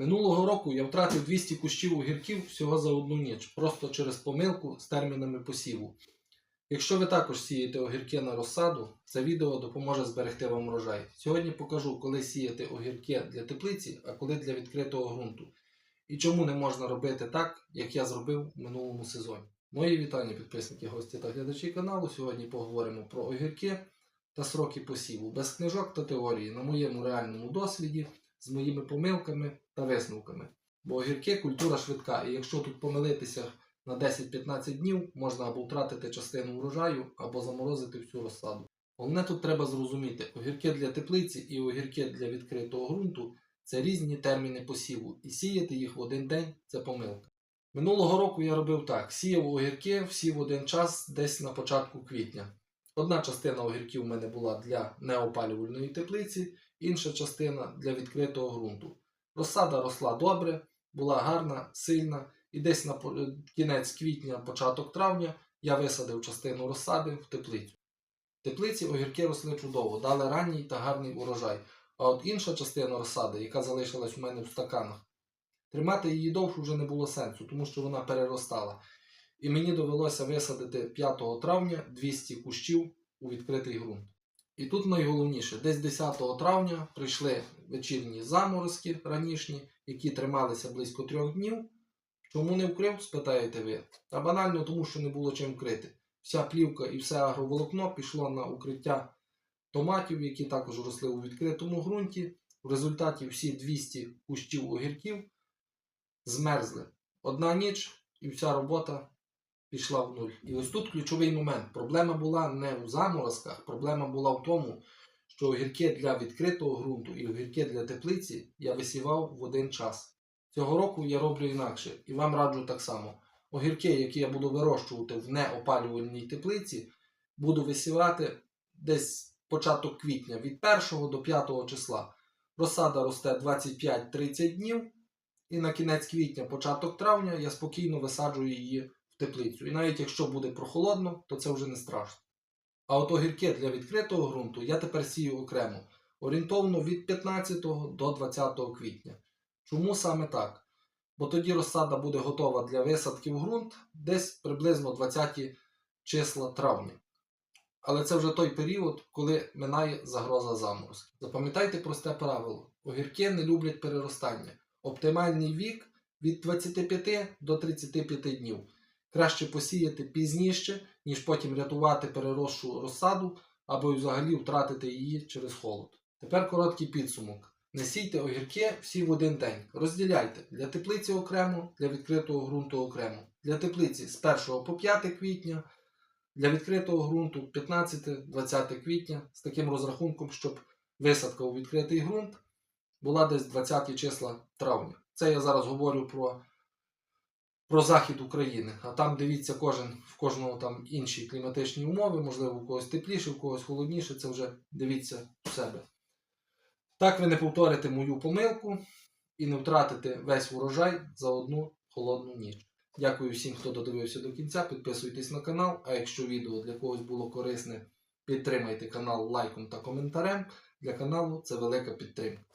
Минулого року я втратив 200 кущів огірків всього за одну ніч, просто через помилку з термінами посіву. Якщо ви також сієте огірки на розсаду, це відео допоможе зберегти вам врожай. Сьогодні покажу, коли сіяти огірки для теплиці, а коли для відкритого ґрунту. І чому не можна робити так, як я зробив в минулому сезоні. Мої вітання, підписники, гості та глядачі каналу. Сьогодні поговоримо про огірки та сроки посіву, без книжок та теорії, на моєму реальному досвіді, з моїми помилками та висновками. Бо огірки культура швидка, і якщо тут помилитися на 10-15 днів, можна або втратити частину врожаю, або заморозити всю розсаду. Головне тут треба зрозуміти, огірки для теплиці і огірки для відкритого ґрунту це різні терміни посіву, і сіяти їх в один день це помилка. Минулого року я робив так: сіяв огірки всі в один час десь на початку квітня. Одна частина огірків у мене була для неопалювальної теплиці, інша частина для відкритого ґрунту. Розсада росла добре, була гарна, сильна, і десь на кінець квітня, початок травня я висадив частину розсади в теплицю. В теплиці огірки росли чудово, дали ранній та гарний урожай. А от інша частина розсади, яка залишилась у мене в стаканах, тримати її довше вже не було сенсу, тому що вона переростала. І мені довелося висадити 5 травня 200 кущів у відкритий ґрунт. І тут найголовніше, десь 10 травня прийшли вечірні заморозки ранішні, які трималися близько трьох днів. Чому не вкрив, спитаєте ви? Та банально тому, що не було чим вкрити. Вся плівка і все агроволокно пішло на укриття томатів, які також росли у відкритому ґрунті. В результаті всі 200 кущів огірків змерзли. Одна ніч і вся робота пішла в нуль. І ось тут ключовий момент. Проблема була не в заморозках, проблема була в тому, що огірки для відкритого ґрунту і огірки для теплиці я висівав в один час. Цього року я роблю інакше і вам раджу так само. Огірки, які я буду вирощувати в неопалювальній теплиці, буду висівати десь початок квітня від 1 до 5 числа. Розсада росте 25-30 днів, і на кінець квітня, початок травня я спокійно висаджую її теплицю. І навіть якщо буде прохолодно, то це вже не страшно. А от огірки для відкритого ґрунту я тепер сію окремо, орієнтовно від 15 до 20 квітня. Чому саме так? Бо тоді розсада буде готова для висадки в ґрунт десь приблизно 20 числа травня. Але це вже той період, коли минає загроза заморозки. Запам'ятайте просте правило: огірки не люблять переростання. Оптимальний вік від 25 до 35 днів. Краще посіяти пізніше, ніж потім рятувати переросшу розсаду або взагалі втратити її через холод. Тепер короткий підсумок. Не сійте огірки всі в один день. Розділяйте для теплиці окремо, для відкритого ґрунту окремо. Для теплиці з 1 по 5 квітня, для відкритого ґрунту 15-20 квітня з таким розрахунком, щоб висадка у відкритий ґрунт була десь 20 числа травня. Це я зараз говорю про, про захід України. А там дивіться, кожен в кожного там інші кліматичні умови, можливо, у когось тепліше, у когось холодніше. Це вже дивіться в себе. Так ви не повторите мою помилку і не втратите весь урожай за одну холодну ніч. Дякую всім, хто додивився до кінця. Підписуйтесь на канал. А якщо відео для когось було корисне, підтримайте канал лайком та коментарем. Для каналу це велика підтримка.